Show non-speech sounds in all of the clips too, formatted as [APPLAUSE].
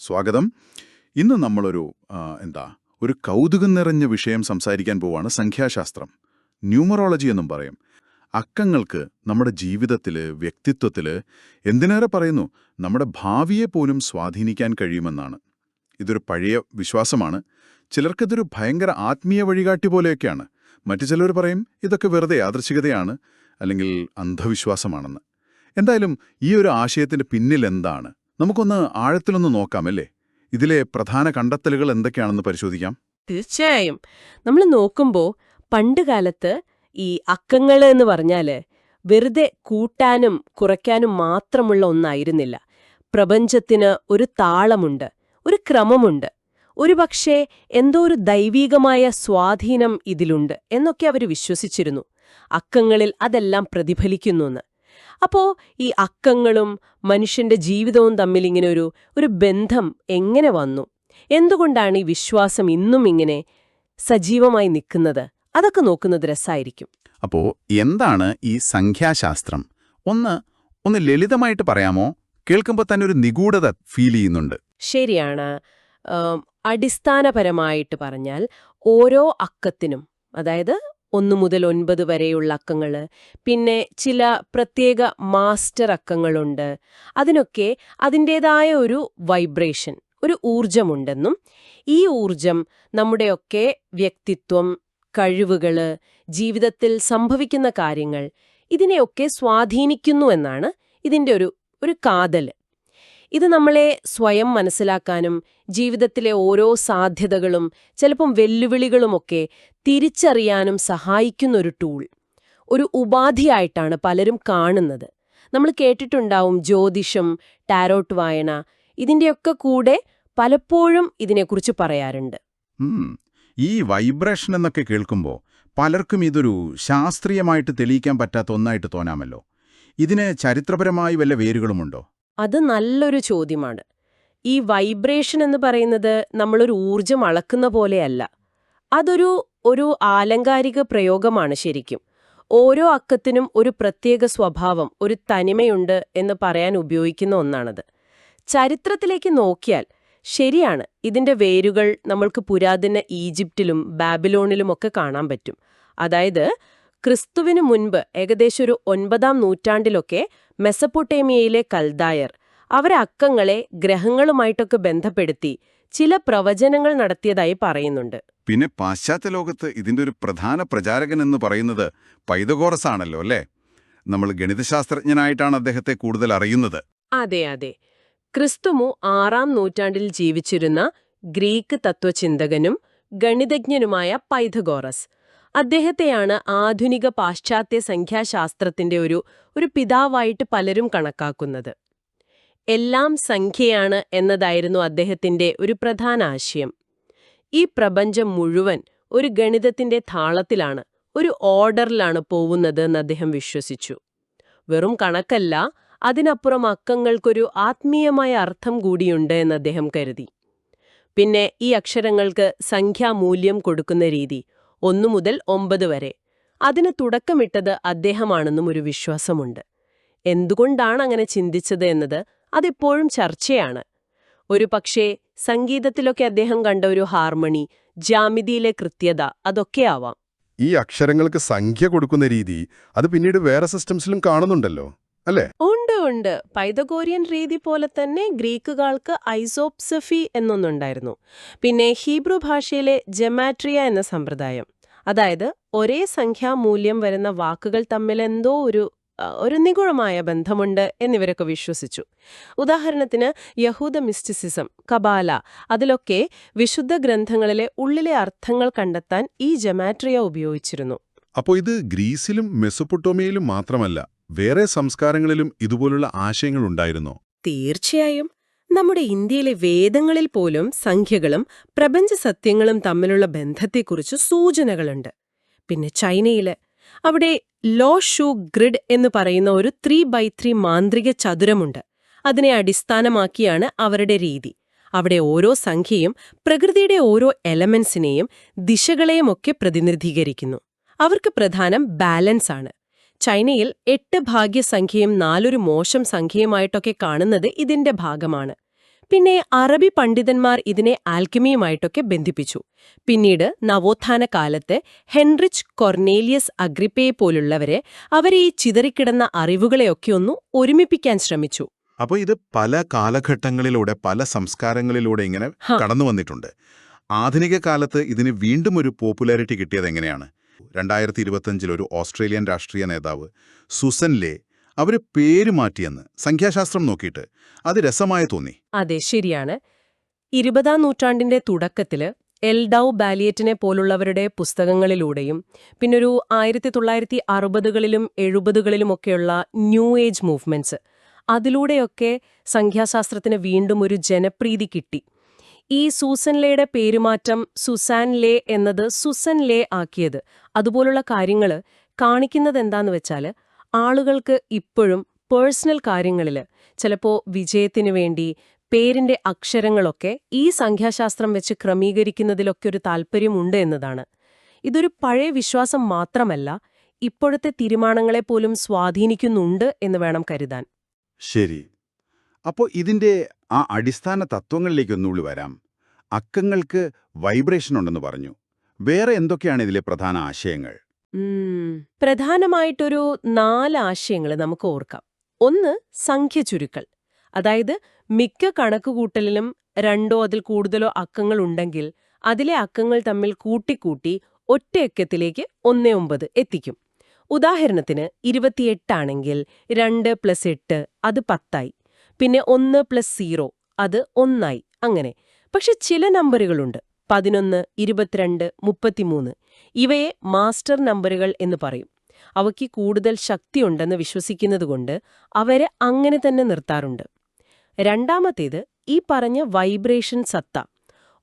സ്വാഗതം. ഇന്ന് നമ്മളൊരു എന്താ ഒരു കൗതുകം നിറഞ്ഞ വിഷയം സംസാരിക്കാൻ പോവാണ് സംഖ്യാശാസ്ത്രം. ന്യൂമറോളജി എന്നും പറയും. അക്കങ്ങൾക്ക് നമ്മുടെ ജീവിതത്തിൽ വ്യക്തിത്വത്തിൽ എന്തിനേറെ പറയുന്നു? നമ്മുടെ ഭാവിയെ പോലും സ്വാധീനിക്കാൻ കഴിയുമെന്നാണ്. ഇതൊരു പഴയ വിശ്വാസമാണ്. ചിലർക്കിതൊരു ഭയങ്കര ആത്മീയ വഴികാട്ടി പോലെയൊക്കെയാണ്. മറ്റു ചിലർ പറയും ഇതൊക്കെ വെറുതെ യാദൃശികതയാണ് അല്ലെങ്കിൽ അന്ധവിശ്വാസമാണെന്ന് എന്തായാലും ഈ ഒരു ആശയത്തിന്റെ പിന്നിൽ എന്താണ് നമുക്കൊന്ന് ആഴത്തിലൊന്ന് നോക്കാമല്ലേ? ഇതിലെ പ്രധാന കണ്ടെത്തലുകൾ എന്തൊക്കെയാണെന്ന് പരിശോധിക്കാം. തീർച്ചയായും. നമ്മൾ നോക്കുമ്പോൾ പണ്ട് കാലത്ത് ഈ അക്കങ്ങൾ എന്ന് പറഞ്ഞാൽ വെറുതെ കൂട്ടാനും കുറയ്ക്കാനും മാത്രമുള്ള ഒന്നായിരുന്നില്ല. പ്രപഞ്ചത്തിന് ഒരു താളമുണ്ട് ഒരു ക്രമമുണ്ട്. ഒരുപക്ഷേ എന്തോ ഒരു ദൈവീകമായ സ്വാധീനം ഇതിലുണ്ട് എന്നൊക്കെ അവർ വിശ്വസിച്ചിരുന്നു. അക്കങ്ങളിൽ അതെല്ലാം പ്രതിഫലിക്കുന്നുവെന്ന് അപ്പോ ഈ അക്കങ്ങളും മനുഷ്യന്റെ ജീവിതവും തമ്മിൽ ഇങ്ങനെ ഒരു ഒരു ബന്ധം എങ്ങനെ വന്നു? എന്തുകൊണ്ടാണ് ഈ വിശ്വാസം ഇന്നും ഇങ്ങനെ സജീവമായി നിൽക്കുന്നത്? അതൊക്കെ നോക്കുന്നത് രസായിരിക്കും. അപ്പോ എന്താണ് ഈ സംഖ്യാശാസ്ത്രം? ഒന്ന് ഒന്ന് ലളിതമായിട്ട് പറയാമോ? കേൾക്കുമ്പോൾ തന്നെ ഒരു നിഗൂഢത ഫീൽ ചെയ്യുന്നുണ്ട്. ശരിയാണ്. അടിസ്ഥാനപരമായിട്ട് പറഞ്ഞാൽ ഓരോ അക്കത്തിനും അതായത് ഒന്ന് മുതൽ ഒൻപത് വരെയുള്ള അക്കങ്ങൾ പിന്നെ ചില പ്രത്യേക മാസ്റ്റർ അക്കങ്ങളുണ്ട്. അതിനൊക്കെ അതിന്റേതായ ഒരു വൈബ്രേഷൻ ഒരു ഊർജമുണ്ടെന്നും ഈ ഊർജം നമ്മുടെയൊക്കെ വ്യക്തിത്വം കഴിവുകൾ ജീവിതത്തിൽ സംഭവിക്കുന്ന കാര്യങ്ങൾ ഇതിനെയൊക്കെ സ്വാധീനിക്കുന്നു എന്നാണ് ഇതിന്റെ ഒരു ഒരു കാതൽ ഇത് നമ്മളെ സ്വയം മനസ്സിലാക്കാനും ജീവിതത്തിലെ ഓരോ സാധ്യതകളും ചിലപ്പം വെല്ലുവിളികളുമൊക്കെ തിരിച്ചറിയാനും സഹായിക്കുന്ന ഒരു ടൂൾ ഒരു ഉപാധിയായിട്ടാണ് പലരും കാണുന്നത്. നമ്മൾ കേട്ടിട്ടുണ്ടാവും ജ്യോതിഷം ടാരോട്ട് വായന ഇതിന്റെയൊക്കെ കൂടെ പലപ്പോഴും ഇതിനെക്കുറിച്ച് പറയാറുണ്ട്. ഈ വൈബ്രേഷൻ എന്നൊക്കെ കേൾക്കുമ്പോൾ പലർക്കും ഇതൊരു ശാസ്ത്രീയമായിട്ട് തെളിയിക്കാൻ പറ്റാത്ത ഒന്നായിട്ട് തോന്നാമല്ലോ. ഇതിന് ചരിത്രപരമായി വല്ല വേരുകളുമുണ്ടോ? അത് നല്ലൊരു ചോദ്യമാണ്. ഈ വൈബ്രേഷൻ എന്ന് പറയുന്നത് നമ്മളൊരു ഊർജം അളക്കുന്ന പോലെയല്ല. അതൊരു ഒരു ആലങ്കാരിക പ്രയോഗമാണ് ശരിക്കും. ഓരോ അക്കത്തിനും ഒരു പ്രത്യേക സ്വഭാവം ഒരു തനിമയുണ്ട് എന്ന് പറയാൻ ഉപയോഗിക്കുന്ന ഒന്നാണത്. ചരിത്രത്തിലേക്ക് നോക്കിയാൽ ശരിയാണ് ഇതിന്റെ വേരുകൾ നമ്മൾക്ക് പുരാതന ഈജിപ്തിലും ബാബിലോണിലുമൊക്കെ കാണാൻ പറ്റും. അതായത് ക്രിസ്തുവിനു മുൻപ് ഏകദേശം ഒരു ഒൻപതാം നൂറ്റാണ്ടിലൊക്കെ മെസപ്പൊട്ടേമിയയിലെ കൽദായർ. അവരെ അക്കങ്ങളെ ഗ്രഹങ്ങളുമായിട്ടൊക്കെ ബന്ധപ്പെടുത്തി ചില പ്രവചനങ്ങൾ നടത്തിയതായി പറയുന്നുണ്ട്. പിന്നെ പാശ്ചാത്യ ലോകത്ത് ഇതിന്റെ ഒരു പ്രധാന പ്രചാരകൻ എന്ന് പറയുന്നത് പൈതഗോറസ് ആണല്ലോ അല്ലേ? നമ്മൾ ഗണിതശാസ്ത്രജ്ഞനായിട്ടാണ് അദ്ദേഹത്തെ കൂടുതൽ അറിയുന്നത്. അതെ അതെ. ക്രിസ്തുമു ആറാം നൂറ്റാണ്ടിൽ ജീവിച്ചിരുന്ന ഗ്രീക്ക് തത്വചിന്തകനും ഗണിതജ്ഞനുമായ പൈഥഗോറസ് അദ്ദേഹത്തെയാണ് ആധുനിക പാശ്ചാത്യ സംഖ്യാശാസ്ത്രത്തിന്റെ ഒരു ഒരു പിതാവായിട്ട് പലരും കണക്കാക്കുന്നത്. എല്ലാം സംഖ്യയാണ് എന്നതായിരുന്നു അദ്ദേഹത്തിന്റെ ഒരു പ്രധാന ആശയം. ഈ പ്രപഞ്ചം മുഴുവൻ ഒരു ഗണിതത്തിന്റെ താളത്തിലാണ് ഒരു ഓർഡറിലാണ് പോവുന്നത് എന്ന് അദ്ദേഹം വിശ്വസിച്ചു. വെറും കണക്കല്ല അതിനപ്പുറം അക്കങ്ങൾക്കൊരു ആത്മീയമായ അർത്ഥം കൂടിയുണ്ട് എന്ന് അദ്ദേഹം കരുതി. പിന്നെ ഈ അക്ഷരങ്ങൾക്ക് സംഖ്യാമൂല്യം കൊടുക്കുന്ന രീതി ഒന്നു മുതൽ ഒമ്പത് വരെ. അതിന് തുടക്കമിട്ടത് അദ്ദേഹമാണെന്നും ഒരു വിശ്വാസമുണ്ട്. എന്തുകൊണ്ടാണ് അങ്ങനെ ചിന്തിച്ചത് എന്നത് അതെപ്പോഴും ചർച്ചയാണ്. ഒരു പക്ഷേ സംഗീതത്തിലൊക്കെ അദ്ദേഹം കണ്ട ഒരു ഹാർമണി ജാമിതിയിലെ കൃത്യത അതൊക്കെ ആവാം. ഈ അക്ഷരങ്ങൾക്ക് സംഖ്യ കൊടുക്കുന്ന രീതി അത് പിന്നീട് വേറെ സിസ്റ്റംസിലും കാണുന്നുണ്ടല്ലോ. അല്ലേ? ഉണ്ട് ഉണ്ട്. പൈതഗോറിയൻ രീതി പോലെ തന്നെ ഗ്രീക്കുകാർക്ക് ഐസോപ്സഫി എന്നൊന്നുണ്ടായിരുന്നു. പിന്നെ ഹീബ്രു ഭാഷയിലെ ജെമാട്രിയ എന്ന സമ്പ്രദായം. അതായത് ഒരേ സംഖ്യാ മൂല്യം വരുന്ന വാക്കുകൾ തമ്മിൽ എന്തോ ഒരു ഒരു നിഗൂഢമായ ബന്ധമുണ്ട് എന്നിവരൊക്കെ വിശ്വസിച്ചു. ഉദാഹരണത്തിന് യഹൂദ മിസ്റ്റിസിസം കബാല അതിലൊക്കെ വിശുദ്ധ ഗ്രന്ഥങ്ങളിലെ ഉള്ളിലെ അർത്ഥങ്ങൾ കണ്ടെത്താൻ ഈ ജമാട്രിയ ഉപയോഗിച്ചിരുന്നു. അപ്പോൾ ഇത് ഗ്രീസിലും മെസ്സൊപ്പൊട്ടോമിയയിലും മാത്രമല്ല വേറെ സംസ്കാരങ്ങളിലും ഇതുപോലുള്ള ആശയങ്ങൾ ഉണ്ടായിരുന്നോ? തീർച്ചയായും. നമ്മുടെ ഇന്ത്യയിലെ വേദങ്ങളിൽ പോലും സംഖ്യകളും പ്രപഞ്ച സത്യങ്ങളും തമ്മിലുള്ള ബന്ധത്തെക്കുറിച്ച് സൂചനകളുണ്ട്. പിന്നെ ചൈനയിൽ അവിടെ ലോ ഷൂ ഗ്രിഡ് എന്ന് പറയുന്ന ഒരു ത്രീ ബൈ ത്രീ മാന്ത്രിക ചതുരമുണ്ട്. അതിനെ അടിസ്ഥാനമാക്കിയാണ് അവരുടെ രീതി. അവിടെ ഓരോ സംഖ്യയും പ്രകൃതിയുടെ ഓരോ എലമെന്റ്സിനെയും ദിശകളെയുമൊക്കെ പ്രതിനിധീകരിക്കുന്നു. അവർക്ക് പ്രധാനം ബാലൻസ് ആണ് ചൈനയിൽ എട്ട് ഭാഗ്യസംഖ്യയും നാലൊരു മോശം സംഖ്യയുമായിട്ടൊക്കെ കാണുന്നത് ഇതിന്റെ ഭാഗമാണ്. പിന്നെ അറബി പണ്ഡിതന്മാർ ഇതിനെ ആൽക്കമിയുമായിട്ടൊക്കെ ബന്ധിപ്പിച്ചു. പിന്നീട് നവോത്ഥാന കാലത്ത് ഹെൻറിച്ച് കൊർണേലിയസ് അഗ്രിപ്പയെ പോലുള്ളവരെ അവരെ ഈ ചിതറിക്കിടന്ന അറിവുകളെയൊക്കെ ഒന്ന് ഒരുമിപ്പിക്കാൻ ശ്രമിച്ചു. അപ്പോൾ ഇത് പല കാലഘട്ടങ്ങളിലൂടെ പല സംസ്കാരങ്ങളിലൂടെ ഇങ്ങനെ കടന്നു വന്നിട്ടുണ്ട് ആധുനിക കാലത്ത് ഇതിന് വീണ്ടും ഒരു പോപ്പുലാരിറ്റി കിട്ടിയത് എങ്ങനെയാണ്? രണ്ടായിരത്തി ഇരുപത്തഞ്ചിൽ ഒരു ഓസ്ട്രേലിയൻ രാഷ്ട്രീയ നേതാവ് സുസൻ ലേ അവർ പേര് മാറ്റിയെന്ന് സംഖ്യാശാസ്ത്രം നോക്കിയിട്ട് അത് രസമായി തോന്നി. അതെ ശരിയാണ്. ഇരുപതാം നൂറ്റാണ്ടിന്റെ തുടക്കത്തിൽ എൽഡൌ ബാലിയറ്റിനെ പോലുള്ളവരുടെ പുസ്തകങ്ങളിലൂടെയും പിന്നൊരു ആയിരത്തി തൊള്ളായിരത്തി അറുപതുകളിലും എഴുപതുകളിലുമൊക്കെയുള്ള ന്യൂ ഏജ് മൂവ്മെന്റ്സ് അതിലൂടെയൊക്കെ സംഖ്യാശാസ്ത്രത്തിന് വീണ്ടും ഒരു ജനപ്രീതി കിട്ടി. ഈ സൂസൻ ലേയുടെ പേരുമാറ്റം സുസാൻ ലേ എന്നത് സുസൻ ലേ ആക്കിയത്. അതുപോലുള്ള കാര്യങ്ങൾ കാണിക്കുന്നത് എന്താന്ന് വെച്ചാൽ ആളുകൾക്ക് ഇപ്പോഴും പേഴ്സണൽ കാര്യങ്ങളിൽ ചിലപ്പോൾ വിജയത്തിനു വേണ്ടി പേരിന്റെ അക്ഷരങ്ങളൊക്കെ ഈ സംഖ്യാശാസ്ത്രം വെച്ച് ക്രമീകരിക്കുന്നതിലൊക്കെ ഒരു താല്പര്യമുണ്ട് എന്നതാണ്. ഇതൊരു പഴയ വിശ്വാസം മാത്രമല്ല ഇപ്പോഴത്തെ തീരുമാനങ്ങളെ പോലും സ്വാധീനിക്കുന്നുണ്ട് എന്ന് വേണം കരുതാൻ. ശരി. അപ്പോൾ ഇതിന്റെ ആ അടിസ്ഥാന തത്വങ്ങളിലേക്ക് ഒന്നുകൂടി വരാം. അക്കങ്ങൾക്ക് വൈബ്രേഷൻ ഉണ്ടെന്ന് പറഞ്ഞു. വേറെ എന്തൊക്കെയാണ് ഇതിലെ പ്രധാന ആശയങ്ങൾ? പ്രധാനമായിട്ടൊരു നാല് ആശയങ്ങൾ നമുക്ക് ഓർക്കാം. ഒന്ന് സംഖ്യ ചുരുക്കൽ. അതായത് മിക്ക കണക്കുകൂട്ടലിലും രണ്ടോ അതിൽ കൂടുതലോ അക്കങ്ങൾ ഉണ്ടെങ്കിൽ അതിലെ അക്കങ്ങൾ തമ്മിൽ കൂട്ടിക്കൂട്ടി ഒറ്റയക്കത്തിലേക്ക് ഒന്നേ ഒമ്പത് എത്തിക്കും. ഉദാഹരണത്തിന് ഇരുപത്തിയെട്ടാണെങ്കിൽ രണ്ട് പ്ലസ് എട്ട് അത് പത്തായി. പിന്നെ ഒന്ന് പ്ലസ് സീറോ അത് ഒന്നായി അങ്ങനെ. പക്ഷെ ചില നമ്പറുകളുണ്ട്. പതിനൊന്ന് ഇരുപത്തിരണ്ട് മുപ്പത്തിമൂന്ന്. ഇവയെ മാസ്റ്റർ നമ്പറുകൾ എന്ന് പറയും. അവയ്ക്ക് കൂടുതൽ ശക്തിയുണ്ടെന്ന് വിശ്വസിക്കുന്നതുകൊണ്ട് അവരെ അങ്ങനെ തന്നെ നിർത്താറുണ്ട്. രണ്ടാമത്തേത് ഈ പറഞ്ഞ വൈബ്രേഷൻ സത്ത.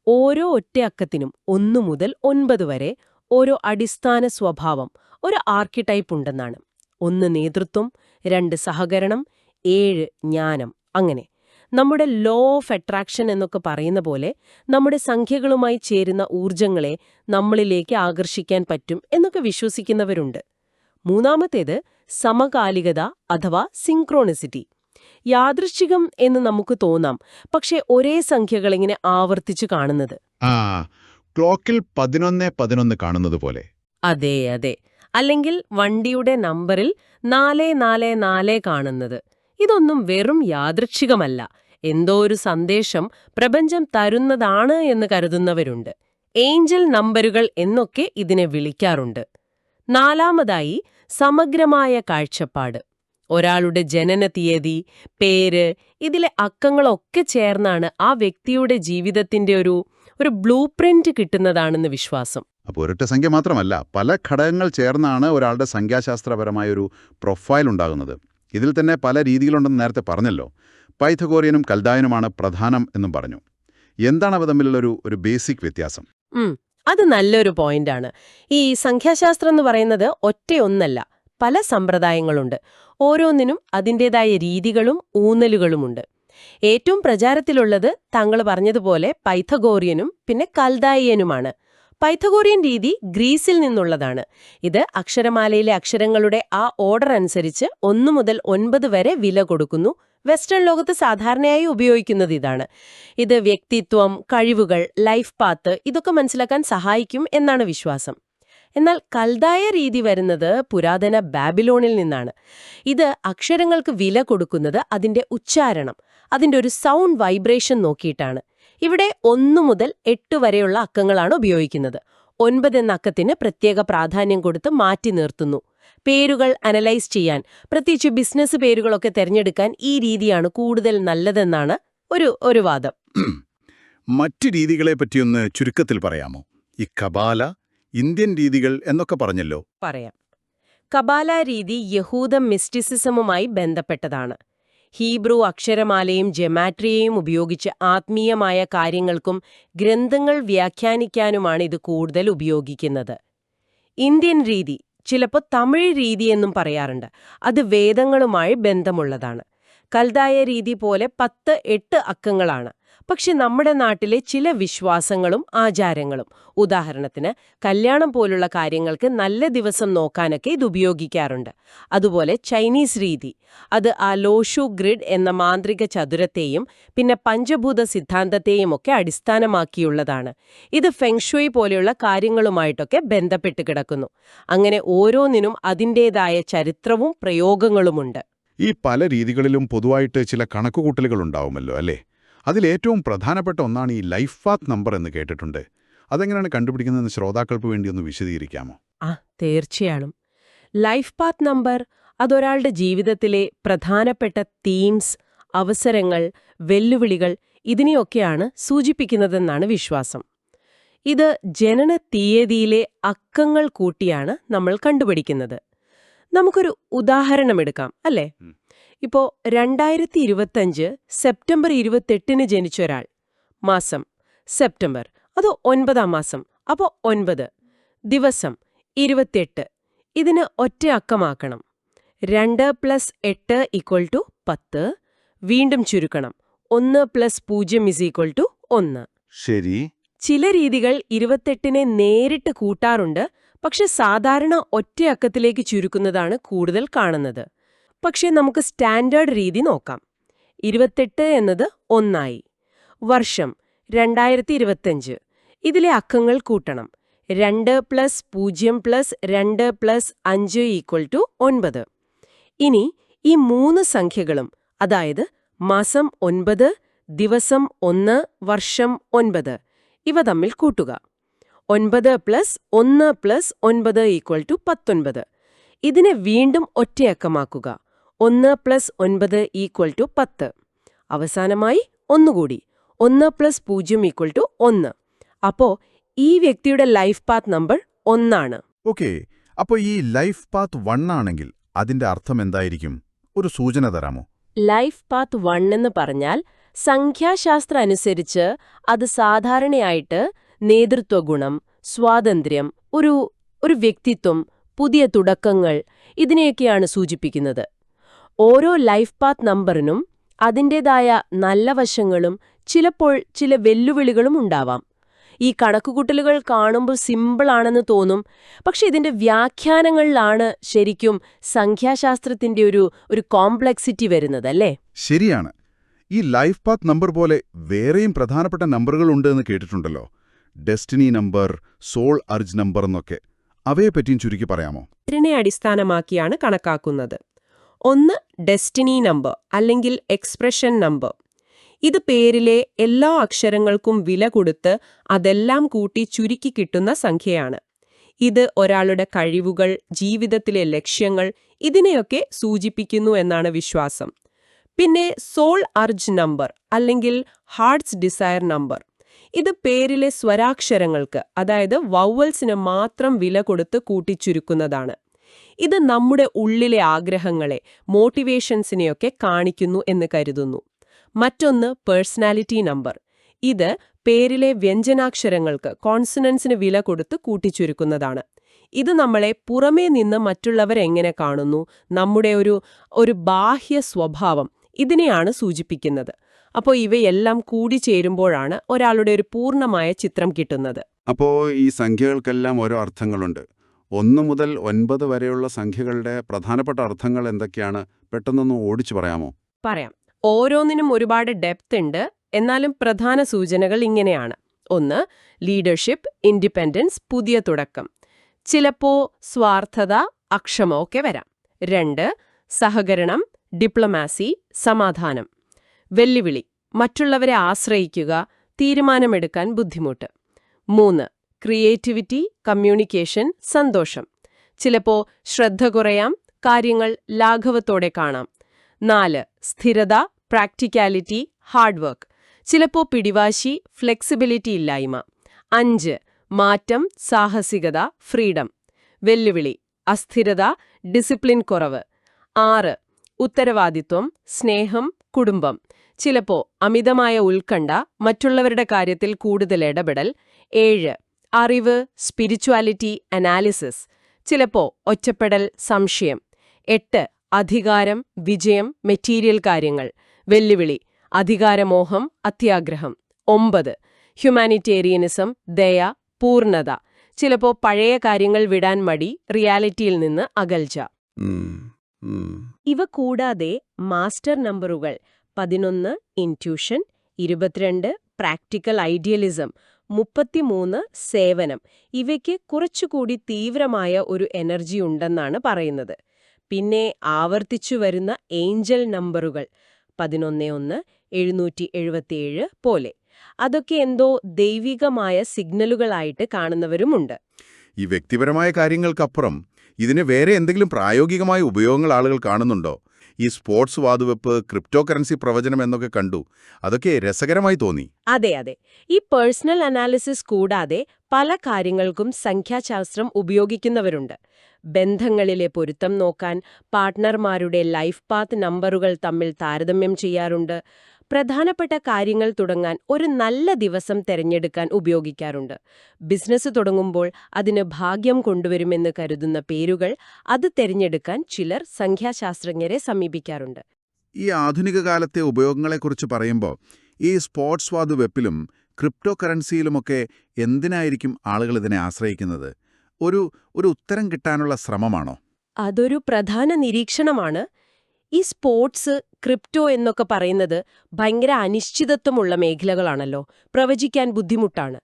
ഓരോ ഒറ്റയക്കത്തിനും ഒന്നു മുതൽ ഒൻപത് വരെ ഓരോ അടിസ്ഥാന സ്വഭാവം ഒരു ആർക്കിടൈപ്പ് ഉണ്ടെന്നാണ്. ഒന്ന് നേതൃത്വം രണ്ട് സഹകരണം ഏഴ് ജ്ഞാനം. അങ്ങനെ. നമ്മുടെ ലോ ഓഫ് അട്രാക്ഷൻ എന്നൊക്കെ പറയുന്ന പോലെ നമ്മുടെ സംഖ്യകളുമായി ചേരുന്ന ഊർജങ്ങളെ നമ്മളിലേക്ക് ആകർഷിക്കാൻ പറ്റും എന്നൊക്കെ വിശ്വസിക്കുന്നവരുണ്ട്. മൂന്നാമത്തേത് സമകാലികത അഥവാ സിങ്ക്രോണിസിറ്റി യാദൃശ്ചികം എന്ന് നമുക്ക് തോന്നാം പക്ഷേ ഒരേ സംഖ്യകളിങ്ങനെ ആവർത്തിച്ചു കാണുന്നത്. ആ ക്ലോക്കിൽ പതിനൊന്ന് പതിനൊന്ന് കാണുന്നത് പോലെ. അതെ അതെ. അല്ലെങ്കിൽ വണ്ടിയുടെ നമ്പറിൽ നാല് നാല് നാല് കാണുന്നത്. ഇതൊന്നും വെറും യാദൃച്ഛികമല്ല. എന്തോ ഒരു സന്ദേശം പ്രപഞ്ചം തരുന്നതാണ് എന്ന് കരുതുന്നവരുണ്ട്. ഏഞ്ചൽ നമ്പരുകൾ എന്നൊക്കെ ഇതിനെ വിളിക്കാറുണ്ട്. നാലാമതായി സമഗ്രമായ കാഴ്ചപ്പാട്. ഒരാളുടെ ജനന തീയതി പേര് ഇതിലെ അക്കങ്ങളൊക്കെ ചേർന്നാണ് ആ വ്യക്തിയുടെ ജീവിതത്തിന്റെ ഒരു ഒരു ബ്ലൂ പ്രിന്റ് കിട്ടുന്നതാണെന്ന് വിശ്വാസം. അപ്പോൾ ഒരൊറ്റ സംഖ്യ മാത്രമല്ല പല ഘടകങ്ങൾ ചേർന്നാണ് ഒരാളുടെ സംഖ്യാശാസ്ത്രപരമായ ഒരു പ്രൊഫൈൽ ഉണ്ടാകുന്നത്. ഇതിൽ തന്നെ പല രീതികളുണ്ടെന്ന് നേരത്തെ പറഞ്ഞല്ലോ. പൈഥഗോറിയനും കൽദായനുമാണ് പ്രധാനം എന്നും പറഞ്ഞു. എന്താണ് അവ തമ്മിലുള്ളൊരു ഒരു ബേസിക് വ്യത്യാസം? അത് നല്ലൊരു പോയിന്റാണ്. ഈ സംഖ്യാശാസ്ത്രം എന്ന് പറയുന്നത് ഒറ്റയൊന്നല്ല പല സമ്പ്രദായങ്ങളുണ്ട്. ഓരോന്നിനും അതിന്റെതായ രീതികളും ഊന്നലുകളുമുണ്ട്. ഏറ്റവും പ്രചാരത്തിലുള്ളത് താങ്കൾ പറഞ്ഞതുപോലെ പൈഥഗോറിയനും പിന്നെ കൽദായിയനുമാണ് പൈഥഗോറിയൻ രീതി ഗ്രീസിൽ നിന്നുള്ളതാണ്. ഇത് അക്ഷരമാലയിലെ അക്ഷരങ്ങളുടെ ആ ഓർഡർ അനുസരിച്ച് ഒന്നു മുതൽ ഒൻപത് വരെ വില കൊടുക്കുന്നു. വെസ്റ്റേൺ ലോകത്ത് സാധാരണയായി ഉപയോഗിക്കുന്നത് ഇതാണ്. ഇത് വ്യക്തിത്വം കഴിവുകൾ ലൈഫ് പാത്ത് ഇതൊക്കെ മനസ്സിലാക്കാൻ സഹായിക്കും എന്നാണ് വിശ്വാസം. എന്നാൽ കൽതായ രീതി വരുന്നത് പുരാതന ബാബിലോണിൽ നിന്നാണ്. ഇത് അക്ഷരങ്ങൾക്ക് വില കൊടുക്കുന്നത് അതിന്റെ ഉച്ചാരണം അതിന്റെ ഒരു സൗണ്ട് വൈബ്രേഷൻ നോക്കിയിട്ടാണ്. ഇവിടെ ഒന്നു മുതൽ എട്ട് വരെയുള്ള അക്കങ്ങളാണ് ഉപയോഗിക്കുന്നത്. ഒൻപത് എന്ന അക്കത്തിന് പ്രത്യേക പ്രാധാന്യം കൊടുത്ത് മാറ്റി നിർത്തുന്നു. പേരുകൾ അനലൈസ് ചെയ്യാൻ പ്രത്യേകിച്ച് ബിസിനസ് പേരുകളൊക്കെ തിരഞ്ഞെടുക്കാൻ ഈ രീതിയാണ് കൂടുതൽ നല്ലതെന്നാണ് ഒരു ഒരു വാദം. [CLEARS THROAT] മറ്റു രീതികളെ പറ്റിയൊന്ന് ചുരുക്കത്തിൽ പറയാമോ? ഈ കബാല ഇന്ത്യൻ രീതികൾ എന്നൊക്കെ പറഞ്ഞല്ലോ. പറയാം. കബാല രീതി യഹൂദ മിസ്റ്റിസിസമുമായി ബന്ധപ്പെട്ടതാണ്. ഹീബ്രു അക്ഷരമാലയും ജെമാട്രിയയും ഉപയോഗിച്ച് ആത്മീയമായ കാര്യങ്ങൾക്കും ഗ്രന്ഥങ്ങൾ വ്യാഖ്യാനിക്കാനുമാണ് ഇത് കൂടുതൽ ഉപയോഗിക്കുന്നത്. ഇന്ത്യൻ രീതി ചിലപ്പോൾ തമിഴ് രീതി എന്നും പറയാറുണ്ട്. അത് വേദങ്ങളുമായി ബന്ധമുള്ളതാണ്. കൽതായ രീതി പോലെ പത്ത് എട്ട് അക്കങ്ങളാണ്. പക്ഷെ നമ്മുടെ നാട്ടിലെ ചില വിശ്വാസങ്ങളും ആചാരങ്ങളും. ഉദാഹരണത്തിന് കല്യാണം പോലുള്ള കാര്യങ്ങൾക്ക് നല്ല ദിവസം നോക്കാനൊക്കെ ഇത് ഉപയോഗിക്കാറുണ്ട്. അതുപോലെ ചൈനീസ് രീതി അത് ആ ലോഷു ഗ്രിഡ് എന്ന മാന്ത്രിക ചതുരത്തെയും പിന്നെ പഞ്ചഭൂത സിദ്ധാന്തത്തെയും ഒക്കെ അടിസ്ഥാനമാക്കിയുള്ളതാണ്. ഇത് ഫെങ്ഷുയി പോലെയുള്ള കാര്യങ്ങളുമായിട്ടൊക്കെ ബന്ധപ്പെട്ട് കിടക്കുന്നു. അങ്ങനെ ഓരോന്നിനും അതിന്റേതായ ചരിത്രവും പ്രയോഗങ്ങളുമുണ്ട്. ഈ പല രീതികളിലും പൊതുവായിട്ട് ചില കണക്കുകൂട്ടലുകൾ ഉണ്ടാവുമല്ലോ അല്ലേ? അതിലേറ്റവും പ്രധാനപ്പെട്ട ഒന്നാണ് ഈ ലൈഫ് പാത്ത് നമ്പർ എന്ന് കേട്ടിട്ടുണ്ട്. അതെങ്ങനെയാണ് കണ്ടുപിടിക്കുന്നതെന്ന് ശ്രോതാക്കൾക്ക് വേണ്ടി ഒന്ന് വിശദീകരിക്കാമോ? ആ തീർച്ചയായും. ലൈഫ് പാത്ത് നമ്പർ അതൊരാളുടെ ജീവിതത്തിലെ പ്രധാനപ്പെട്ട തീംസ് അവസരങ്ങൾ വെല്ലുവിളികൾ ഇതിനെയൊക്കെയാണ് സൂചിപ്പിക്കുന്നതെന്നാണ് വിശ്വാസം. ഇത് ജനന തീയതിയിലെ അക്കങ്ങൾ കൂട്ടിയാണ് നമ്മൾ കണ്ടുപിടിക്കുന്നത്. നമുക്കൊരു ഉദാഹരണമെടുക്കാം അല്ലേ? ഉം. ഇപ്പോ രണ്ടായിരത്തി ഇരുപത്തഞ്ച് സെപ്റ്റംബർ ഇരുപത്തെട്ടിന് ജനിച്ച ഒരാൾ. മാസം. സെപ്റ്റംബർ. അത് ഒൻപതാം മാസം. അപ്പോൾ ഒൻപത്. ദിവസം. ഇരുപത്തെട്ട്. ഇതിന് ഒറ്റ അക്കമാക്കണം. രണ്ട് പ്ലസ് എട്ട് ഈക്വൽ ടു പത്ത്. വീണ്ടും ചുരുക്കണം. ഒന്ന് പ്ലസ് പൂജ്യം ഇസ് ഈക്വൽ ടു ഒന്ന്. ശരി. ചില രീതികൾ ഇരുപത്തെട്ടിനെ നേരിട്ട് കൂട്ടാറുണ്ട്. പക്ഷെ സാധാരണ ഒറ്റയക്കത്തിലേക്ക് ചുരുക്കുന്നതാണ് കൂടുതൽ കാണുന്നത്. പക്ഷെ നമുക്ക് സ്റ്റാൻഡേർഡ് രീതി നോക്കാം. ഇരുപത്തെട്ട് എന്നത് ഒന്നായി. വർഷം രണ്ടായിരത്തി ഇരുപത്തഞ്ച് ഇതിലെ അക്കങ്ങൾ കൂട്ടണം. രണ്ട് പ്ലസ് പൂജ്യം പ്ലസ് രണ്ട് പ്ലസ് അഞ്ച് ഈക്വൽ ടു ഒൻപത്. ഇനി ഈ മൂന്ന് സംഖ്യകളും അതായത് മാസം ഒൻപത് ദിവസം ഒന്ന് വർഷം ഒൻപത് ഇവ തമ്മിൽ കൂട്ടുക. ഒൻപത് പ്ലസ് ഒന്ന് പ്ലസ് ഒൻപത് ഈക്വൽ ടു പത്തൊൻപത്. ഇതിനെ വീണ്ടും ഒറ്റയക്കമാക്കുക. ഒന്ന് പ്ലസ് ഒൻപത് ഈക്വൽ ടു പത്ത്. അവസാനമായി ഒന്നുകൂടി. ഒന്ന് പ്ലസ് പൂജ്യം ഈക്വൽ ടു ഒന്ന്. അപ്പോ ഈ വ്യക്തിയുടെ ലൈഫ് പാത്ത് നമ്പർ ഒന്നാണ്. ഓക്കെ. അപ്പോൾ ഈ ലൈഫ് പാത്ത് വൺ ആണെങ്കിൽ അതിന്റെ അർത്ഥം എന്തായിരിക്കും? ഒരു സൂചന തരാമോ? ലൈഫ് പാത്ത് വൺ എന്ന് പറഞ്ഞാൽ സംഖ്യാശാസ്ത്ര അനുസരിച്ച് അത് സാധാരണയായിട്ട് നേതൃത്വ ഗുണം സ്വാതന്ത്ര്യം ഒരു ഒരു വ്യക്തിത്വം പുതിയ തുടക്കങ്ങൾ ഇതിനെയൊക്കെയാണ് സൂചിപ്പിക്കുന്നത്. ഓരോ ലൈഫ് പാത്ത് നമ്പറിനും അതിന്റെതായ നല്ല വശങ്ങളും ചിലപ്പോൾ ചില വെല്ലുവിളികളും ഉണ്ടാവാം. ഈ കണക്കുകൂട്ടലുകൾ കാണുമ്പോൾ സിമ്പിളാണെന്ന് തോന്നും. പക്ഷെ ഇതിന്റെ വ്യാഖ്യാനങ്ങളിലാണ് ശരിക്കും സംഖ്യാശാസ്ത്രത്തിന്റെ ഒരു ഒരു കോംപ്ലക്സിറ്റി വരുന്നത് അല്ലേ? ശരിയാണ്. ഈ ലൈഫ് പാത്ത് നമ്പർ പോലെ വേറെയും പ്രധാനപ്പെട്ട നമ്പറുകൾ ഉണ്ട് എന്ന് കേട്ടിട്ടുണ്ടല്ലോ. Destiny number soul urge number എന്നൊക്കെ. അവയെപ്പറ്റിയും ചുരുക്കി പറയാമോ? ഇതിനെ അടിസ്ഥാനമാക്കിയാണ് കണക്കാക്കുന്നത്. ഒന്ന് ഡെസ്റ്റിനി നമ്പർ അല്ലെങ്കിൽ എക്സ്പ്രഷൻ നമ്പർ. ഇത് പേരിലെ എല്ലാ അക്ഷരങ്ങൾക്കും വില കൊടുത്ത് അതെല്ലാം കൂട്ടി ചുരുക്കി കിട്ടുന്ന സംഖ്യയാണ്. ഇത് ഒരാളുടെ കഴിവുകൾ ജീവിതത്തിലെ ലക്ഷ്യങ്ങൾ ഇതിനെയൊക്കെ സൂചിപ്പിക്കുന്നു എന്നാണ് വിശ്വാസം. പിന്നെ സോൾ അർജ് നമ്പർ അല്ലെങ്കിൽ ഹാർട്ട്സ് ഡിസയർ നമ്പർ. ഇത് പേരിലെ സ്വരാക്ഷരങ്ങൾക്ക് അതായത് വൗവൽസിന് മാത്രം വില കൊടുത്ത് കൂട്ടിച്ചുരുക്കുന്നതാണ്. ഇത് നമ്മുടെ ഉള്ളിലെ ആഗ്രഹങ്ങളെ മോട്ടിവേഷൻസിനെയൊക്കെ കാണിക്കുന്നു എന്ന് കരുതുന്നു. മറ്റൊന്ന് പേഴ്സണാലിറ്റി നമ്പർ ഇത് പേരിലെ വ്യഞ്ജനാക്ഷരങ്ങൾക്ക് കോൺസണൻസിന് വില കൊടുത്ത് കൂട്ടിച്ചുരുക്കുന്നതാണ്. ഇത് നമ്മളെ പുറമേ നിന്ന് മറ്റുള്ളവരെങ്ങനെ കാണുന്നു നമ്മുടെ ഒരു ഒരു ബാഹ്യ സ്വഭാവം ഇതിനെയാണ് സൂചിപ്പിക്കുന്നത്. അപ്പോൾ ഇവയെല്ലാം കൂടി ചേരുമ്പോഴാണ് ഒരാളുടെ ഒരു പൂർണമായ ചിത്രം കിട്ടുന്നത്. അപ്പോൾ ഈ സംഖ്യകൾക്കെല്ലാം ഓരോ അർത്ഥങ്ങളുണ്ട്. ഒന്ന് മുതൽ ഒൻപത് വരെയുള്ള സംഖ്യകളുടെ പ്രധാനപ്പെട്ട അർത്ഥങ്ങൾ എന്തൊക്കെയാണ്? പെട്ടെന്നൊന്ന് ഓടിച്ചു പറയാമോ? പറയാം. ഓരോന്നിനും ഒരുപാട് ഡെപ്ത് ഉണ്ട്. എന്നാലും പ്രധാന സൂചനകൾ ഇങ്ങനെയാണ്. ഒന്ന് ലീഡർഷിപ്പ് ഇൻഡിപെൻഡൻസ് പുതിയ തുടക്കം. ചിലപ്പോ സ്വാർത്ഥത അക്ഷമ ഒക്കെ വരാം. രണ്ട് സഹകരണം ഡിപ്ലോമാസി സമാധാനം. വെല്ലുവിളി മറ്റുള്ളവരെ ആശ്രയിക്കുക തീരുമാനമെടുക്കാൻ ബുദ്ധിമുട്ട്. മൂന്ന് ക്രിയേറ്റിവിറ്റി കമ്മ്യൂണിക്കേഷൻ സന്തോഷം. ചിലപ്പോ ശ്രദ്ധ കുറയാം കാര്യങ്ങൾ ലാഘവത്തോടെ കാണാം. നാല് സ്ഥിരത പ്രാക്ടിക്കാലിറ്റി ഹാർഡ് വർക്ക്. ചിലപ്പോ പിടിവാശി ഫ്ലെക്സിബിലിറ്റി ഇല്ലായ്മ. അഞ്ച് മാറ്റം സാഹസികത ഫ്രീഡം. വെല്ലുവിളി അസ്ഥിരത ഡിസിപ്ലിൻ കുറവ്. ആറ് ഉത്തരവാദിത്വം സ്നേഹം കുടുംബം. ചിലപ്പോ അമിതമായ ഉത്കണ്ഠ മറ്റുള്ളവരുടെ കാര്യത്തിൽ കൂടുതൽ ഇടപെടൽ. ഏഴ് അറിവ് സ്പിരിച്വാലിറ്റി അനാലിസിസ് ചിലപ്പോ ഒറ്റപ്പെടൽ സംശയം. എട്ട് അധികാരം വിജയം മെറ്റീരിയൽ കാര്യങ്ങൾ. വെല്ലുവിളി അധികാരമോഹം അത്യാഗ്രഹം. ഒമ്പത് ഹ്യൂമാനിറ്റേറിയനിസം ദയ പൂർണത ചിലപ്പോ പഴയ കാര്യങ്ങൾ വിടാൻ മടി റിയാലിറ്റിയിൽ നിന്ന് അകൽച്ച. ഇവ കൂടാതെ മാസ്റ്റർ നമ്പറുകൾ പതിനൊന്ന് ഇന്റ്യൂഷൻ ഇരുപത്തിരണ്ട് പ്രാക്ടിക്കൽ ഐഡിയലിസം മുപ്പത്തിമൂന്ന് സേവനം. ഇവയ്ക്ക് കുറച്ചുകൂടി തീവ്രമായ ഒരു എനർജി ഉണ്ടെന്നാണ് പറയുന്നത്. പിന്നെ ആവർത്തിച്ചു വരുന്ന ഏഞ്ചൽ നമ്പറുകൾ പതിനൊന്ന് ഒന്ന് എഴുന്നൂറ്റി എഴുപത്തിയേഴ് പോലെ. അതൊക്കെ എന്തോ ദൈവികമായ സിഗ്നലുകളായിട്ട് കാണുന്നവരുമുണ്ട്. ഈ വ്യക്തിപരമായ കാര്യങ്ങൾക്കപ്പുറം ഇതിന് വേറെ എന്തെങ്കിലും പ്രായോഗികമായ ഉപയോഗങ്ങൾ ആളുകൾ കാണുന്നുണ്ടോ? ഈ സ്പോർട്സ് വാതുവെപ്പ് ക്രിപ്റ്റോ കറൻസി പ്രവചനം എന്നൊക്കെ കണ്ടു. അതൊക്കെ രസകരമായി തോന്നി. അതെ അതെ. ഈ പേഴ്സണൽ അനാലിസിസ് കൂടാതെ പല കാര്യങ്ങൾക്കും സംഖ്യാശാസ്ത്രം ഉപയോഗിക്കുന്നവരുണ്ട്. ബന്ധങ്ങളിലെ പൊരുത്തം നോക്കാൻ പാർട്ട്ണർമാരുടെ ലൈഫ് പാത്ത് നമ്പറുകൾ തമ്മിൽ താരതമ്യം ചെയ്യാറുണ്ട്. പ്രധാനപ്പെട്ട കാര്യങ്ങൾ തുടങ്ങാൻ ഒരു നല്ല ദിവസം തിരഞ്ഞെടുക്കാൻ ഉപയോഗിക്കാറുണ്ട്. ബിസിനസ് തുടങ്ങുമ്പോൾ അതിന് ഭാഗ്യം കൊണ്ടുവരുമെന്ന് കരുതുന്ന പേരുകൾ അത് തിരഞ്ഞെടുക്കാൻ ചിലർ സംഖ്യാശാസ്ത്രജ്ഞരെ സമീപിക്കാറുണ്ട്. ഈ ആധുനിക കാലത്തെ ഉപയോഗങ്ങളെക്കുറിച്ച് പറയുമ്പോൾ ഈ സ്പോർട്സ് വാദ് വെപ്പിലും ക്രിപ്റ്റോ കറൻസിയിലുമൊക്കെ എന്തിനായിരിക്കും ആളുകൾ ഇതിനെ ആശ്രയിക്കുന്നത്? ഒരു ഒരു ഉത്തരം കിട്ടാനുള്ള ശ്രമമാണോ? അതൊരു പ്രധാന നിരീക്ഷണമാണ്. ഈ സ്പോർട്സ് ക്രിപ്റ്റോ എന്നൊക്കെ പറയുന്നത് ഭയങ്കര അനിശ്ചിതത്വമുള്ള മേഖലകളാണല്ലോ. പ്രവചിക്കാൻ ബുദ്ധിമുട്ടാണ്.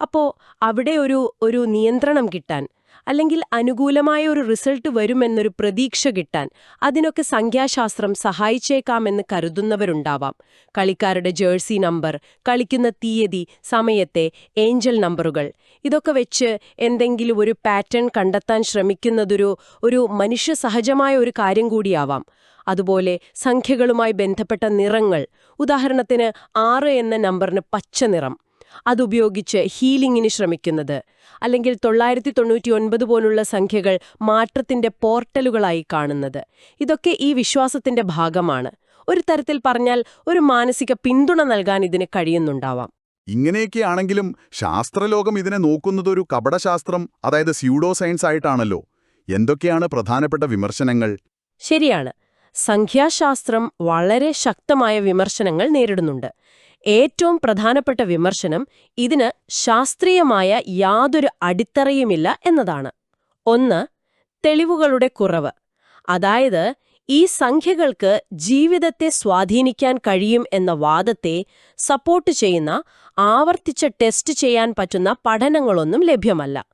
അപ്പോൾ അവിടെ ഒരു ഒരു നിയന്ത്രണം കിട്ടാൻ അല്ലെങ്കിൽ അനുകൂലമായ ഒരു റിസൾട്ട് വരുമെന്നൊരു പ്രതീക്ഷ കിട്ടാൻ അതിനൊക്കെ സംഖ്യാശാസ്ത്രം സഹായിച്ചേക്കാമെന്ന് കരുതുന്നവരുണ്ടാവാം. കളിക്കാരുടെ ജേഴ്സി നമ്പർ കളിക്കുന്ന തീയതി സമയത്തെ ഏഞ്ചൽ നമ്പറുകൾ. ഇതൊക്കെ വെച്ച് എന്തെങ്കിലും ഒരു പാറ്റേൺ കണ്ടെത്താൻ ശ്രമിക്കുന്നതൊരു ഒരു മനുഷ്യസഹജമായ ഒരു കാര്യം കൂടിയാവാം. അതുപോലെ സംഖ്യകളുമായി ബന്ധപ്പെട്ട നിറങ്ങൾ. ഉദാഹരണത്തിന് ആറ് എന്ന നമ്പറിന് പച്ച നിറം. അതുപയോഗിച്ച് ഹീലിംഗിന് ശ്രമിക്കുന്നത്. അല്ലെങ്കിൽ തൊള്ളായിരത്തി തൊണ്ണൂറ്റി ഒൻപത് പോലുള്ള സംഖ്യകൾ മാറ്റത്തിന്റെ പോർട്ടലുകളായി കാണുന്നത്. ഇതൊക്കെ ഈ വിശ്വാസത്തിന്റെ ഭാഗമാണ്. ഒരു തരത്തിൽ പറഞ്ഞാൽ ഒരു മാനസിക പിന്തുണ നൽകാൻ ഇതിന് കഴിയുന്നുണ്ടാവാം. ഇങ്ങനെയൊക്കെയാണെങ്കിലും ശാസ്ത്രലോകം ഇതിനെ നോക്കുന്നതൊരു കപടശാസ്ത്രം അതായത് സ്യൂഡോ സയൻസ് ആയിട്ടാണല്ലോ. എന്തൊക്കെയാണ് പ്രധാനപ്പെട്ട വിമർശനങ്ങൾ? ശരിയാണ്. സംഖ്യാശാസ്ത്രം വളരെ ശക്തമായ വിമർശനങ്ങൾ നേരിടുന്നുണ്ട്. ഏറ്റവും പ്രധാനപ്പെട്ട വിമർശനം ഇതിന് ശാസ്ത്രീയമായ യാതൊരു അടിത്തറയുമില്ല എന്നതാണ്. ഒന്ന് തെളിവുകളുടെ കുറവ്. അതായത് ഈ സംഖ്യകൾക്ക് ജീവിതത്തെ സ്വാധീനിക്കാൻ കഴിയും എന്ന വാദത്തെ സപ്പോർട്ട് ചെയ്യുന്ന ആവർത്തിച്ച ടെസ്റ്റ് ചെയ്യാൻ പറ്റുന്ന പഠനങ്ങളൊന്നും ലഭ്യമല്ല.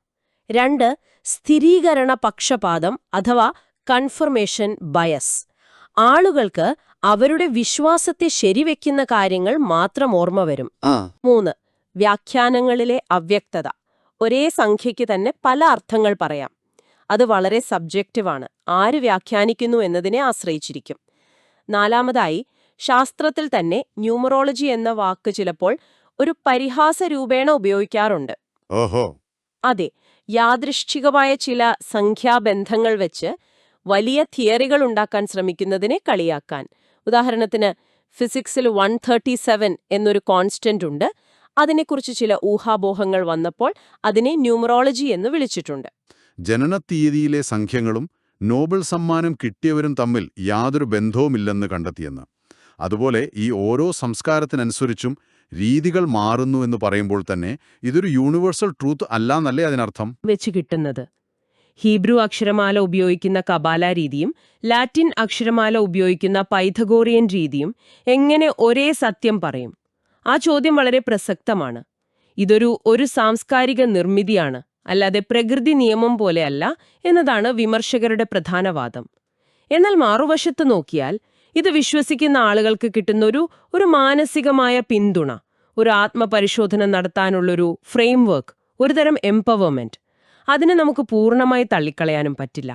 രണ്ട് സ്ഥിരീകരണ പക്ഷപാതം അഥവാ കൺഫർമേഷൻ ബയസ്. ആളുകൾക്ക് അവരുടെ വിശ്വാസത്തെ ശരിവെക്കുന്ന കാര്യങ്ങൾ മാത്രം ഓർമ്മ വരും. മൂന്ന്. വ്യാഖ്യാനങ്ങളിലെ അവ്യക്തത. ഒരേ സംഖ്യയ്ക്ക് തന്നെ പല അർത്ഥങ്ങൾ പറയാം. അത് വളരെ സബ്ജക്റ്റീവാണ് ആര് വ്യാഖ്യാനിക്കുന്നു എന്നതിനെ ആശ്രയിച്ചിരിക്കും. നാലാമതായി ശാസ്ത്രത്തിൽ തന്നെ ന്യൂമറോളജി എന്ന വാക്ക് ചിലപ്പോൾ ഒരു പരിഹാസ രൂപേണ ഉപയോഗിക്കാറുണ്ട്. ഓഹോ. അതെ യാദൃശ്ചികമായ ചില സംഖ്യാബന്ധങ്ങൾ വെച്ച് വലിയ തിയറികൾ ഉണ്ടാക്കാൻ ശ്രമിക്കുന്നതിനെ കളിയാക്കാൻ. ഉദാഹരണത്തിന് ഫിസിക്സിൽ വൺ തേർട്ടി സെവൻ എന്നൊരു കോൺസ്റ്റന്റ് ഉണ്ട്. അതിനെക്കുറിച്ച് ചില ഊഹാബോഹങ്ങൾ വന്നപ്പോൾ അതിനെ ന്യൂമറോളജി എന്ന് വിളിച്ചിട്ടുണ്ട്. ജനനത്തീയതിയിലെ സംഖ്യകളും നോബൽ സമ്മാനം കിട്ടിയവരും തമ്മിൽ യാതൊരു ബന്ധവുമില്ലെന്ന് കണ്ടെത്തിയെന്ന്. അതുപോലെ ഈ ഓരോ സംസ്കാരത്തിനനുസരിച്ചും രീതികൾ മാറുന്നു എന്ന് പറയുമ്പോൾ തന്നെ ഇതൊരു യൂണിവേഴ്സൽ ട്രൂത്ത് അല്ലാന്നല്ലേ അതിനർത്ഥം? വെച്ച് കിട്ടുന്നത്. ഹീബ്രു അക്ഷരമാല ഉപയോഗിക്കുന്ന കബാല രീതിയും ലാറ്റിൻ അക്ഷരമാല ഉപയോഗിക്കുന്ന പൈഥഗോറിയൻ രീതിയും എങ്ങനെ ഒരേ സത്യം പറയും? ആ ചോദ്യം വളരെ പ്രസക്തമാണ്. ഇതൊരു ഒരു സാംസ്കാരിക നിർമ്മിതിയാണ് അല്ലാതെ പ്രകൃതി നിയമം പോലെയല്ല എന്നതാണ് വിമർശകരുടെ പ്രധാന വാദം. എന്നാൽ മാറുവശത്ത് നോക്കിയാൽ ഇത് വിശ്വസിക്കുന്ന ആളുകൾക്ക് കിട്ടുന്ന ഒരു ഒരു മാനസികമായ പിന്തുണ ഒരു ആത്മപരിശോധന നടത്താനുള്ളൊരു ഫ്രെയിംവർക്ക് ഒരുതരം എംപവർമെന്റ് അതിനെ നമുക്ക് പൂർണമായി തള്ളിക്കളയാനും പറ്റില്ല.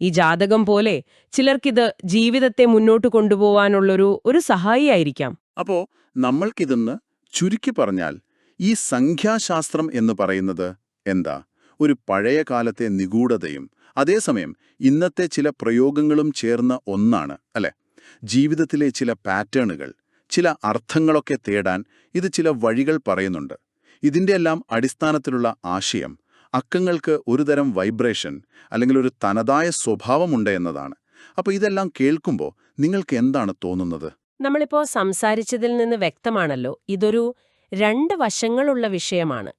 ഈ ജാതകം പോലെ ചിലർക്കിത് ജീവിതത്തെ മുന്നോട്ട് കൊണ്ടുപോവാനുള്ളൊരു ഒരു സഹായിയായിരിക്കാം. അപ്പോ നമ്മൾക്കിതെന്ന് ചുരുക്കി പറഞ്ഞാൽ ഈ സംഖ്യാശാസ്ത്രം എന്ന് പറയുന്നത് എന്താ? ഒരു പഴയ കാലത്തെ നിഗൂഢതയും അതേസമയം ഇന്നത്തെ ചില പ്രയോഗങ്ങളും ചേർന്ന ഒന്നാണ് അല്ലെ? ജീവിതത്തിലെ ചില പാറ്റേണുകൾ ചില അർത്ഥങ്ങളൊക്കെ തേടാൻ ഇത് ചില വഴികൾ പറയുന്നുണ്ട്. ഇതിന്റെയെല്ലാം അടിസ്ഥാനത്തിലുള്ള ആശയം അക്കങ്ങൾക്ക് ഒരുതരം വൈബ്രേഷൻ അല്ലെങ്കിൽ ഒരു തനതായ സ്വഭാവമുണ്ട് എന്നതാണ്. അപ്പോൾ ഇതെല്ലാം കേൾക്കുമ്പോൾ നിങ്ങൾക്ക് എന്താണ് തോന്നുന്നത്? നമ്മളിപ്പോ സംസാരിച്ചതിൽ നിന്ന് വ്യക്തമാണല്ലോ ഇതൊരു രണ്ട് വശങ്ങളുള്ള വിഷയമാണ്.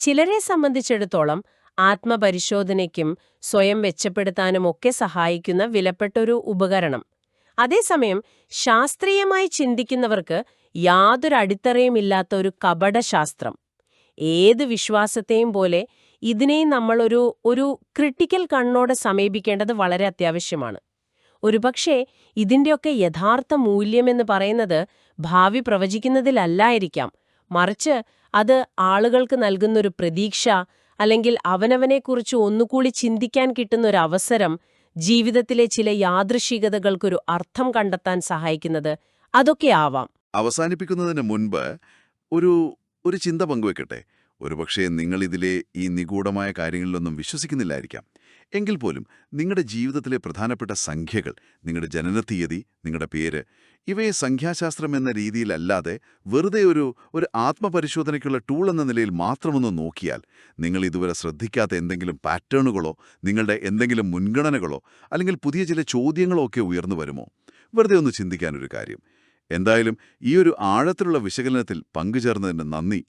ചിലരെ സംബന്ധിച്ചിടത്തോളം ആത്മപരിശോധനയ്ക്കും സ്വയം മെച്ചപ്പെടുത്താനും ഒക്കെ സഹായിക്കുന്ന വിലപ്പെട്ടൊരു ഉപകരണം. അതേസമയം ശാസ്ത്രീയമായി ചിന്തിക്കുന്നവർക്ക് യാതൊരു അടിത്തറയുമില്ലാത്ത ഒരു കപടശാസ്ത്രം. ഏത് വിശ്വാസത്തെയും പോലെ ഇതിനെയും നമ്മളൊരു ഒരു ക്രിട്ടിക്കൽ കണ്ണോടെ സമീപിക്കേണ്ടത് വളരെ അത്യാവശ്യമാണ്. ഒരുപക്ഷെ ഇതിന്റെയൊക്കെ യഥാർത്ഥ മൂല്യമെന്ന് പറയുന്നത് ഭാവി പ്രവചിക്കുന്നതിലല്ലായിരിക്കാം. മറിച്ച് അത് ആളുകൾക്ക് നൽകുന്നൊരു പ്രതീക്ഷ അല്ലെങ്കിൽ അവനവനെക്കുറിച്ച് ഒന്നുകൂടി ചിന്തിക്കാൻ കിട്ടുന്നൊരു അവസരം ജീവിതത്തിലെ ചില യാദൃശികതകൾക്കൊരു അർത്ഥം കണ്ടെത്താൻ സഹായിക്കുന്നത് അതൊക്കെ ആവാം. അവസാനിപ്പിക്കുന്നതിന് മുൻപ് ഒരു ഒരു ചിന്ത പങ്കുവെക്കട്ടെ? ഒരുപക്ഷെ നിങ്ങൾ ഇതിലെ ഈ നിഗൂഢമായ കാര്യങ്ങളിലൊന്നും വിശ്വസിക്കുന്നില്ലായിരിക്കാം. എങ്കിൽ പോലും നിങ്ങളുടെ ജീവിതത്തിലെ പ്രധാനപ്പെട്ട സംഖ്യകൾ നിങ്ങളുടെ ജനനത്തീയതി നിങ്ങളുടെ പേര് ഇവയെ സംഖ്യാശാസ്ത്രം എന്ന രീതിയിലല്ലാതെ വെറുതെ ഒരു ഒരു ആത്മപരിശോധനയ്ക്കുള്ള ടൂൾ എന്ന നിലയിൽ മാത്രമൊന്ന് നോക്കിയാൽ നിങ്ങൾ ഇതുവരെ ശ്രദ്ധിക്കാത്ത എന്തെങ്കിലും പാറ്റേണുകളോ നിങ്ങളുടെ എന്തെങ്കിലും മുൻഗണനകളോ അല്ലെങ്കിൽ പുതിയ ചില ചോദ്യങ്ങളോ ഒക്കെ ഉയർന്നു വരുമോ? വെറുതെ ഒന്ന് ചിന്തിക്കാനൊരു കാര്യം. എന്തായാലും ഈ ഒരു ആഴത്തിലുള്ള വിശകലനത്തിൽ പങ്കുചേർന്നതിന് നന്ദി.